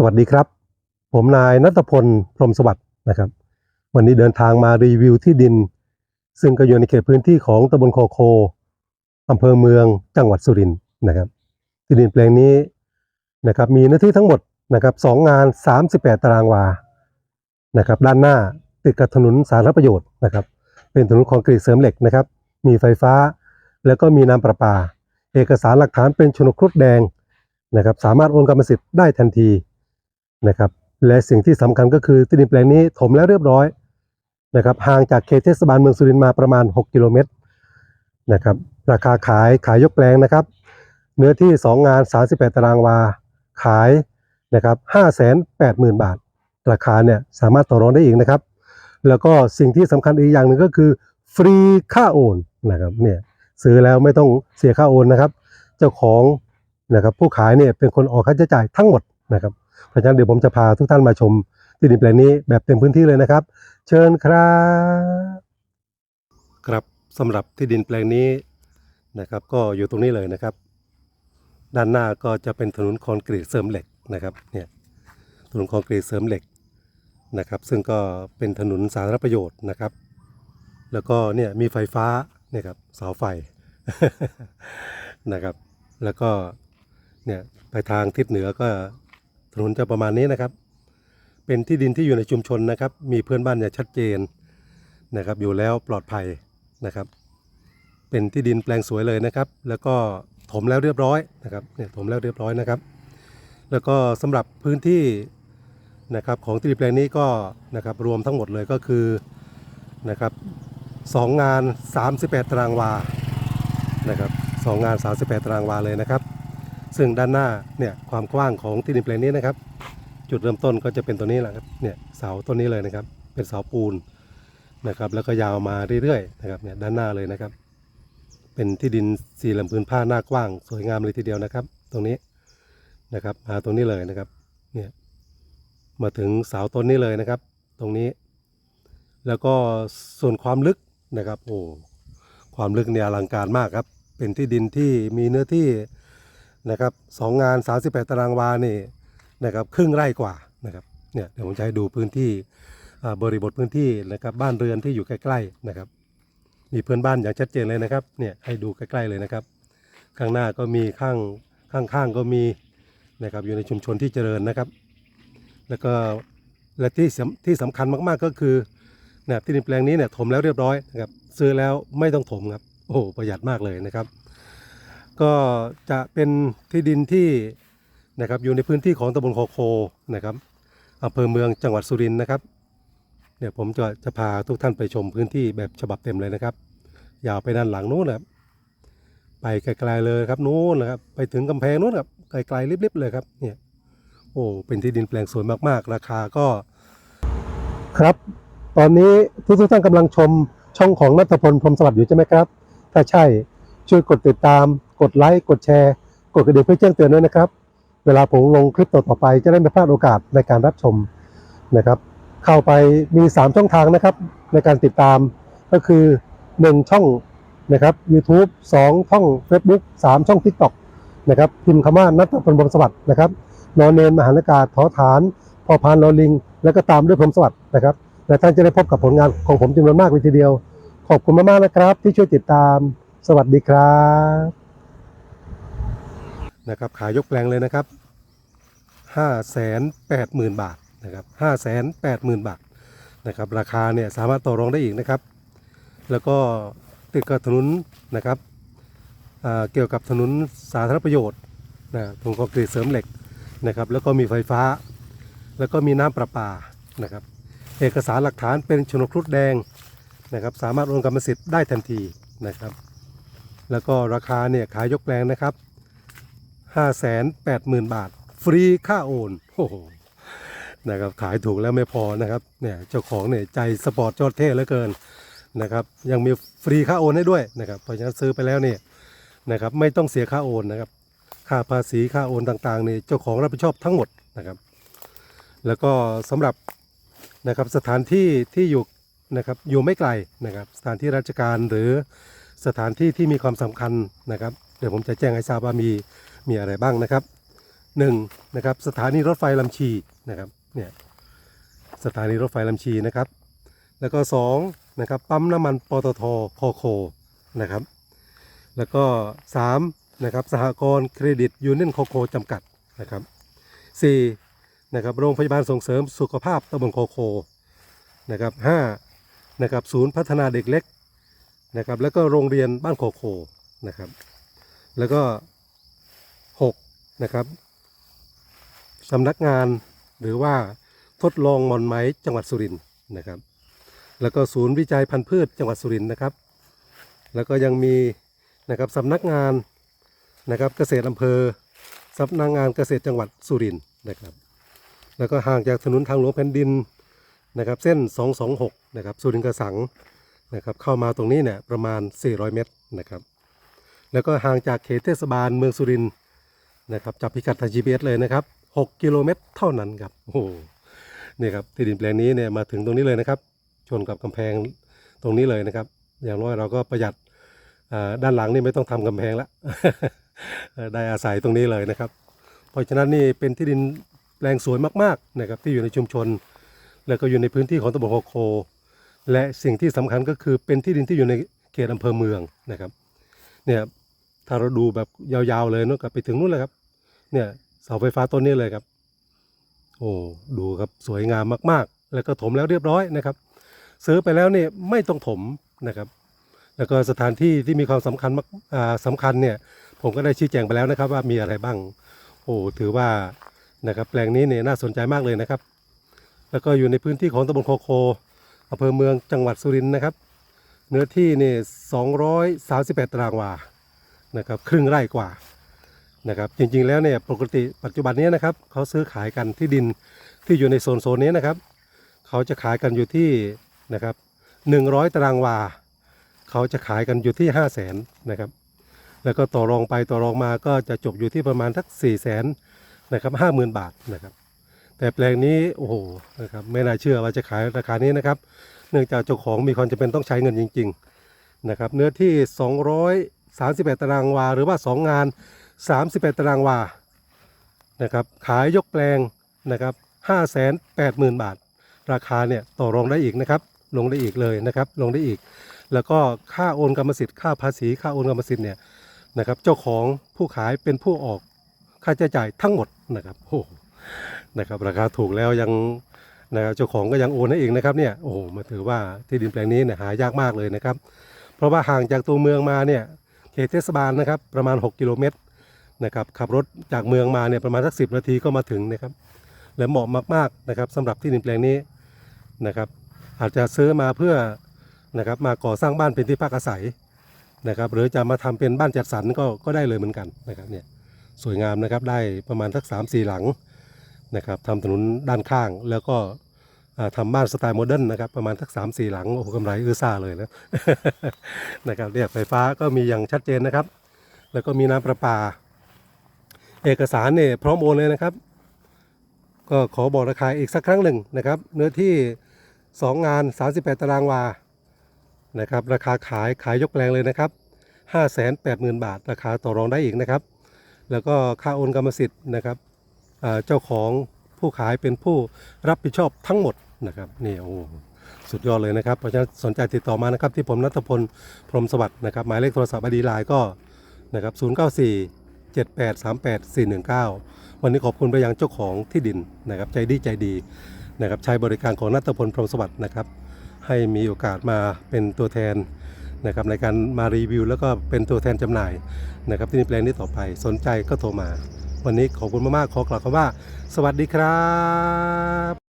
สวัสดีครับ ผมนายนัทพลพรมสวัสดิ์นะครับ วันนี้เดินทางมารีวิวที่ดิน ซึ่งก็อยู่ในเขตพื้นที่ของตำบลโคโคอำเภอเมืองจังหวัดสุรินทร์นะครับ ที่ดินแปลงนี้นะครับมีเนื้อที่ทั้งหมดนะครับสองงาน 38 ตารางวานะครับด้านหน้าติดกับถนนสาธารณประโยชน์นะครับ เป็นถนนคอนกรีตเสริมเหล็กนะครับ มีไฟฟ้า แล้วก็มีน้ำประปา เอกสารหลักฐานเป็นชนครุฑแดงนะครับสามารถโอนกรรมสิทธิ์ได้ทันที นะครับและสิ่งที่สำคัญก็คือที่ดินแปลงนี้ถมแล้วเรียบร้อยนะครับห่างจากเขตเทศบาลเมืองสุรินทร์มาประมาณ 6 กิโลเมตรนะครับราคาขายขายยกแปลงนะครับ เนื้อที่ 2 งาน 38 ตารางวา ขายนะครับ580,000 บาท ราคาเนี่ยสามารถต่อรองได้อีกนะครับ แล้วก็สิ่งที่สำคัญอีกอย่างหนึ่งก็คือ ฟรีค่าโอนนะครับเนี่ยซื้อแล้วไม่ต้องเสียค่าโอนนะครับ เจ้าของนะครับผู้ขายเนี่ยเป็นคนออกค่าใช้จ่ายทั้งหมดนะครับ เพราะฉะนั้นเดี๋ยวผมจะพาทุกท่านมาชมที่ดินแปลงนี้แบบเต็มพื้นที่เลยนะครับ เชิญครับ ครับสำหรับที่ดินแปลงนี้นะครับ ก็อยู่ตรงนี้เลยนะครับ ด้านหน้าก็จะเป็นถนนคอนกรีตเสริมเหล็กนะครับเนี่ยถนนคอนกรีตเสริมเหล็กนะครับ ซึ่งก็เป็นถนนสาธารณประโยชน์นะครับ แล้วก็เนี่ยมีไฟฟ้าเนี่ยครับเสาไฟนะครับ แล้วก็เนี่ยไปทางทิศเหนือก็ ถนนจะประมาณนี้นะครับ เป็นที่ดินที่อยู่ในชุมชนนะครับ มีเพื่อนบ้านอย่างชัดเจนนะครับ อยู่แล้วปลอดภัยนะครับ เป็นที่ดินแปลงสวยเลยนะครับ แล้วก็ถมแล้วเรียบร้อยนะครับเนี่ยถมแล้วเรียบร้อยนะครับ แล้วก็สำหรับพื้นที่นะครับของที่ดินแปลงนี้ก็นะครับรวมทั้งหมดเลยก็คือนะครับสองงาน 38 ตารางวานะครับสองงาน 38 ตารางวาเลยนะครับ ซึ่งด้านหน้าเนี่ยความกว้างของที่ดินแปลงนี้นะครับ จุดเริ่มต้นก็จะเป็นตัวนี้แหละครับเนี่ยเสาต้นนี้เลยนะครับ เป็นเสาปูนนะครับ แล้วก็ยาวมาเรื่อยๆนะครับเนี่ยด้านหน้าเลยนะครับ เป็นที่ดินสี่เหลี่ยมพื้นผ้าหน้ากว้าง สวยงามเลยทีเดียวนะครับ ตรงนี้นะครับมาตรงนี้เลยนะครับเนี่ยมาถึงเสาต้นนี้เลยนะครับ ตรงนี้ แล้วก็ส่วนความลึกนะครับโอ้ความลึกเนี่ยอลังการมากครับ เป็นที่ดินที่มีเนื้อที่ นะครับสองงาน 38 ตารางวานี่นะครับครึ่งไร่กว่านะครับเนี่ยเดี๋ยวผมจะให้ดูพื้นที่บริบทพื้นที่นะครับบ้านเรือนที่อยู่ใกล้ๆนะครับ มีเพื่อนบ้านอย่างชัดเจนเลยนะครับเนี่ยให้ดูใกล้ๆเลยนะครับ ข้างหน้าก็มีข้างข้างๆก็มีนะครับอยู่ในชุมชนที่เจริญนะครับ แล้วก็และที่สำที่สำคัญมากๆก็คือนะครับที่ดินแปลงนี้เนี่ยถมแล้วเรียบร้อยนะครับซื้อแล้วไม่ต้องถมครับโอ้ประหยัดมากเลยนะครับ ก็จะเป็นที่ดินที่นะครับอยู่ในพื้นที่ของตำบลโคโคนะครับอำเภอเมืองจังหวัดสุรินทร์นะครับเดี๋ยวผมจะจะพาทุกท่านไปชมพื้นที่แบบฉบับเต็มเลยนะครับยาวไปด้านหลังนู้นนะครับไปไกลๆเลยครับนู้นนะครับไปถึงกำแพงนู้นครับไกลๆลิบๆเลยครับเนี่ยโอ้เป็นที่ดินแปลงสวยมากๆ ราคาก็ ครับ ตอนนี้ทุกทุกท่านกำลังชมช่องของนัทพลพรมสวัสดิ์อยู่ใช่ไหมครับ ถ้าใช่ช่วยกดติดตาม กดไลค์ กดแชร์ กดกระดิ่งเพื่อแจ้งเตือนด้วยนะครับ เวลาผมลงคลิปต่อๆไปจะได้ไม่พลาดโอกาสในการรับชมนะครับ เข้าไปมี 3 ช่องทางนะครับ ในการติดตามก็คือ 1 ช่องนะครับ YouTube 2 ช่อง Facebook 3 ช่อง TikTok นะครับพิมพ์คำว่านัทพลพรมสวัสดิ์นะครับนอนเนนมหานากาศทอฐาน พอพานลอลิง แล้วก็ตามด้วยพรมสวัสดิ์นะครับและท่านจะได้พบกับผลงานของผมจำนวนมากเลยทีเดียว ขอบคุณมากๆนะครับ ที่ช่วยติดตาม สวัสดีครับ นะครับขายยกแปลงเลยนะครับห้าแสนแปดหมื่นบาทนะครับห้าแสนแปดหมื่นบาทนะครับราคาเนี่ยสามารถต่อรองได้อีกนะครับ แล้วก็ติดกับถนนนะครับเกี่ยวกับถนนสาธารณประโยชน์นะตรงคอนกรีตเสริมเหล็กนะครับแล้วก็มีไฟฟ้า แล้วก็มีน้ำประปานะครับเอกสารหลักฐานเป็นโฉนครุฑแดงนะครับสามารถโอนกรรมสิทธิ์ได้ทันทีนะครับ แล้วก็ราคาเนี่ยขายยกแปลงนะครับ 580,000 บาท ฟรีค่าโอนโอ้โหนะครับขายถูกแล้วไม่พอนะครับเนี่ยเจ้าของเนี่ยใจสปอร์ตจอดเท่เหลือเกินนะครับยังมีฟรีค่าโอนให้ด้วยนะครับเพราะฉะนั้นซื้อไปแล้วเนี่ยนะครับไม่ต้องเสียค่าโอนนะครับค่าภาษีค่าโอนต่างๆเนี่ยเจ้าของรับผิดชอบทั้งหมดนะครับ แล้วก็สำหรับนะครับสถานที่ที่อยู่นะครับอยู่ไม่ไกลนะครับสถานที่ราชการหรือสถานที่ที่มีความสำคัญนะครับ เดี๋ยวผมจะแจ้งให้ทราบว่ามี มีอะไรบ้างนะครับหนึ่งนะครับสถานีรถไฟลำชีนะครับเนี่ยสถานีรถไฟลำชีนะครับ แล้วก็สองนะครับปั๊มน้ำมันปตทคอโคนะครับ แล้วก็สามนะครับสหกรณ์เครดิตยูเนียนโคโคจำกัดนะครับสี่นะครับโรงพยาบาลส่งเสริมสุขภาพตำบลโคโคนะครับห้านะครับศูนย์พัฒนาเด็กเล็กนะครับแล้วก็โรงเรียนบ้านโคโคนะครับ แล้วก็ นะครับสำนักงานหรือว่าทดลองหมอนไหมจังหวัดสุรินทร์นะครับ แล้วก็ศูนย์วิจัยพันธุ์พืชจังหวัดสุรินทร์นะครับ แล้วก็ยังมีนะครับสำนักงานนะครับเกษตรอำเภอสำนักงานเกษตรจังหวัดสุรินทร์นะครับ แล้วก็ห่างจากถนนทางหลวงแผ่นดินนะครับเส้น 226 นะครับสุรินทร์กระสังนะครับเข้ามาตรงนี้เนี่ยประมาณ 400 เมตรนะครับ แล้วก็ห่างจากเขตเทศบาลเมืองสุรินทร์ นะครับจับพิกัดทาง GPS เลยนะครับ 6 กิโลเมตรเท่านั้นครับโอ้โหนี่ครับที่ดินแปลงนี้เนี่ยมาถึงตรงนี้เลยนะครับ ชนกับกำแพงตรงนี้เลยนะครับ อย่างน้อยเราก็ประหยัดอ่าด้านหลังนี่ไม่ต้องทำกำแพงละได้อาศัยตรงนี้เลยนะครับ เพราะฉะนั้นนี่เป็นที่ดินแปลงสวยมากๆนะครับที่อยู่ในชุมชน แล้วก็อยู่ในพื้นที่ของตำบลโคโค และสิ่งที่สำคัญก็คือเป็นที่ดินที่อยู่ในเขตอำเภอเมืองนะครับเนี่ยถ้าเราดูแบบยาวๆเลยเนอะกับไปถึงนู่นเลยครับ เนี่ยเสาไฟฟ้าต้นนี้เลยครับ โอ้ดูครับสวยงามมากๆ แล้วก็ถมแล้วเรียบร้อยนะครับ ซื้อไปแล้วเนี่ยไม่ต้องถมนะครับ แล้วก็สถานที่ที่มีความสำคัญมากสำคัญเนี่ย ผมก็ได้ชี้แจงไปแล้วนะครับ ว่ามีอะไรบ้าง โอ้ถือว่านะครับแปลงนี้เนี่ยน่าสนใจมากเลยนะครับ แล้วก็อยู่ในพื้นที่ของตำบลโคโคอำเภอเมืองจังหวัดสุรินทร์นะครับ เนื้อที่เนี่ย238ตารางวานะครับ ครึ่งไร่กว่า นะครับจริงๆแล้วเนี่ยปกติปัจจุบันนี้นะครับเขาซื้อขายกันที่ดินที่อยู่ในโซนโซนนี้นะครับเขาจะขายกันอยู่ที่นะครับ100 ตารางวาเขาจะขายกันอยู่ที่ 5 0 0แสนนะครับแล้วก็ต่อรองไปต่อรองมาก็จะจบอยู่ที่ประมาณทัก 4 0 0แสนนะครับห้าหมื่นบาทนะครับแต่แปลงนี้โอ้โหนะครับไม่น่าเชื่อว่าจะขายราคานี้นะครับ เนื่องจากเจ้าของมีความจำเป็นต้องใช้เงินจริง ๆนะครับ เนื้อที่ 238 ตารางวาหรือว่า 2 งาน 38 ตารางวานะครับขายยกแปลงนะครับ580,000 บาท ราคาเนี่ยต่อรองได้อีกนะครับลงได้อีกเลยนะครับลงได้อีก แล้วก็ค่าโอนกรรมสิทธิ์ค่าภาษีค่าโอนกรรมสิทธิ์เนี่ยนะครับเจ้าของผู้ขายเป็นผู้ออกค่าใช้จ่ายทั้งหมดนะครับโอ้โหนะครับราคาถูกแล้วยังนะครับเจ้าของก็ยังโอนให้เองนะครับเนี่ยโอ้โหมาถือว่าที่ดินแปลงนี้เนี่ยหายากมากเลยนะครับ เพราะว่าห่างจากตัวเมืองมาเนี่ยเขตเทศบาลนะครับประมาณ 6 กิโลเมตร นะครับขับรถจากเมืองมาเนี่ยประมาณสักสินาทีก็มาถึงนะครับ และเหมาะมากๆนะครับสำหรับที่ดินแปลงนี้นะครับอาจจะซื้อมาเพื่อนะครับมาก่อสร้างบ้านเป็นที่พักอาศัยนะครับหรือจะมาทำเป็นบ้านจัดสรรก็ก็ได้เลยเหมือนกันนะครับเนี่ยสวยงามนะครับได้ประมาณสักสามสี่หลังนะครับทำถนนด้านข้างแล้วก็อ่าทำบ้านสไตล์โมเดิร์นนะครับประมาณสักสามสี่หลังโอ้โหกำไรอื้อซ่าเลยนะนะครับเนี่ยไฟฟ้าก็มีอย่างชัดเจนนะครับ แล้วก็มีน้ำประปา เอกสารเนี่ยพร้อมโอนเลยนะครับ ก็ขอบอกราคาอีกสักครั้งหนึ่งนะครับ เนื้อที่ 2 งาน 38 ตารางวานะครับ ราคาขายขายยกแปลงเลยนะครับ580,000 บาท ราคาต่อรองได้อีกนะครับ แล้วก็ค่าโอนกรรมสิทธิ์นะครับเจ้าของผู้ขายเป็นผู้รับผิดชอบทั้งหมดนะครับนี่โอ้สุดยอดเลยนะครับ เพราะฉะนั้นสนใจติดต่อมานะครับที่ผมนัทพลพรหมสวัสดิ์นะครับ หมายเลขโทรศัพท์อดีไลน์ก็นะครับ094 7838 419 วันนี้ขอบคุณไปยังเจ้าของที่ดินนะครับใจดีใจดีนะครับใช้บริการของนัทพลพรหมสวัสดิ์นะครับ ให้มีโอกาสมาเป็นตัวแทนนะครับในการมารีวิว แล้วก็เป็นตัวแทนจำหน่ายนะครับที่นี่แปลงนี้ต่อไปสนใจก็โทรมา วันนี้ขอบคุณมากๆขอกล่าวคำว่า สวัสดีครับ